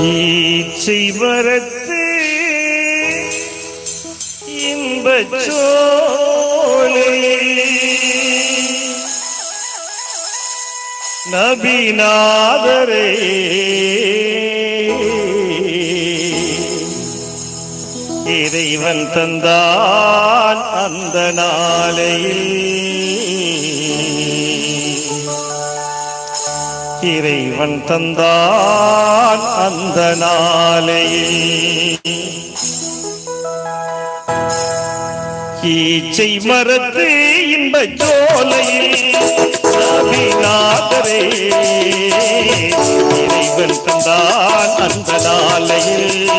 ஈச்சை வரத்து இன்பச் நபிநாதரே. இறைவன் தந்தான் அந்த நாளையில். இறைவன் தந்தான் அந்த நாளையே ஈச்சை மரத்து இன்ப ஜோலையில் இறைவன் தந்தான் அந்த நாளையில்.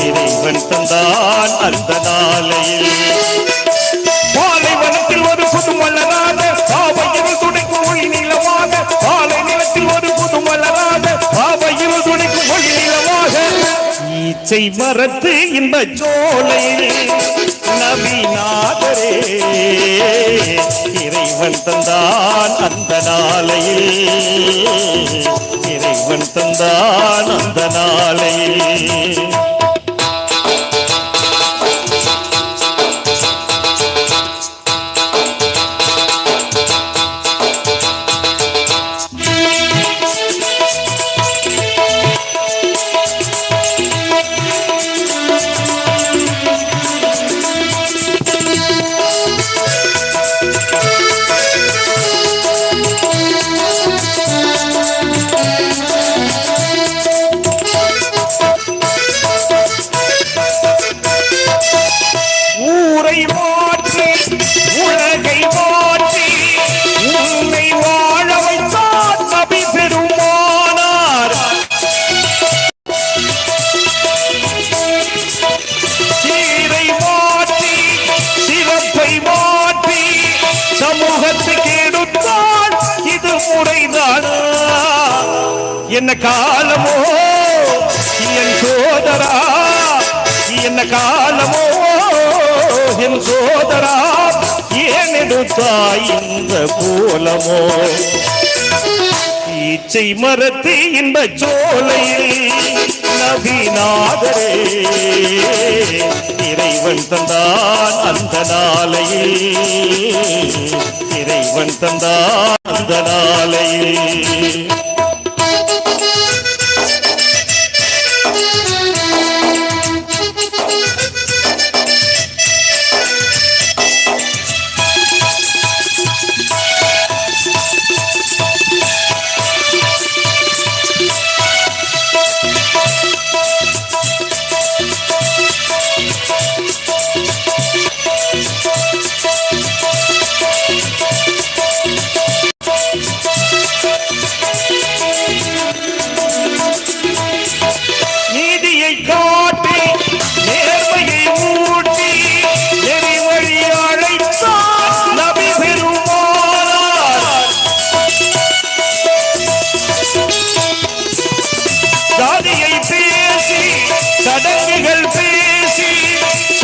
இறைவன் தந்தான் அந்த நாளையில். பச்சை மரத்து இன்ப ஜோலையில் நபிநாதரே இறைவன் தந்தான் அந்த நாளையில். இறைவன் தந்தான் அந்த நாளையில். சமூகத்துக்கு எடுத்தால் இது முறைதானா என்ன காலமோ? என் சோதரா? என்ன காலமோ? என் சோதரா? ஏன் எடுத்தாய் இந்த கோலமோ? ஈச்சை மரத்து இன்ப சோலையில் நபிநாதரே இறைவன் தந்தான் அந்த நாளையில் இறைவன் தந்தான் அந்த நாளையில்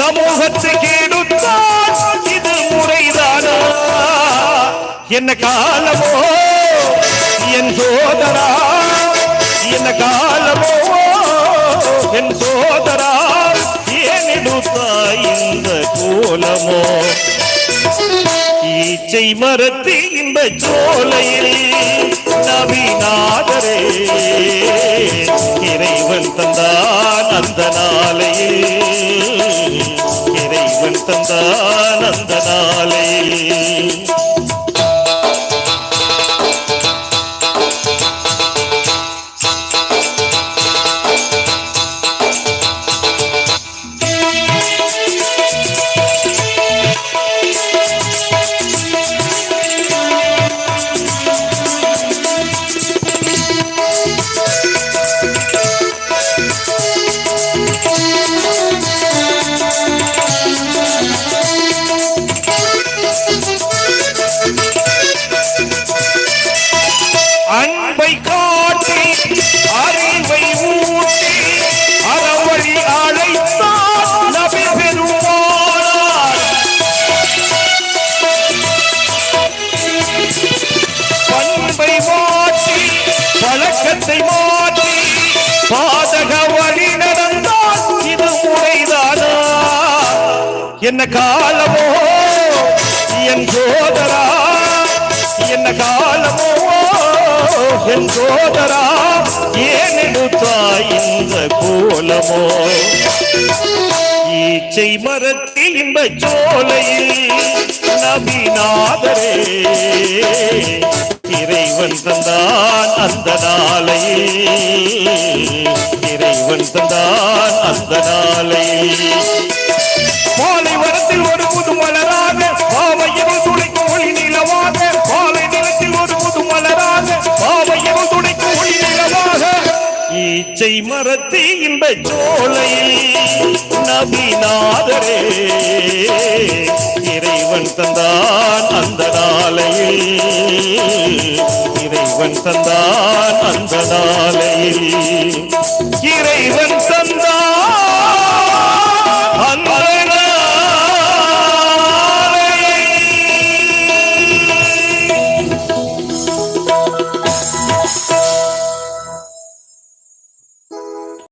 சமூகத்தை எடுத்தார் இது முறைதானா? என்ன காலமோ? என் சோதரா என்ன காலமோ? என் சோதரா ஏன் எடுத்தாய் இந்த கோலமோ? ஈச்சை மரத்து இந்த சோலையில் நபிநாதரே இறைவன் தந்தான் அந்த நாளையில். இறைவன் தந்தான் அந்த நாளையில். அன்பை காட்டி அறிவை ஊட்டி அறவழி அழைத்தார் நபி பெருமானார். பண்பை மாற்றி பழக்கத்தை மாற்றி பாதக வழி நடந்தால் இது முறைதானா என்ன காலமோ என் சோதரா என்ன காலமோ என் சோதரா ஏன் எடுத்தாய் இந்த கோலமோ? ஈச்சை மரத்தில் இந்த சோலையில் நபிநாதரே இறைவன் தந்தான் அந்த நாளை இறைவன் தந்தான் அந்த நாளை போல ஈச்சை மரத்தி இன்ப சோலையில் நபிநாதரே இறைவன் தந்தான் அந்த நாளையில். இறைவன் தந்தான் அந்த நாளையில். இறைவன்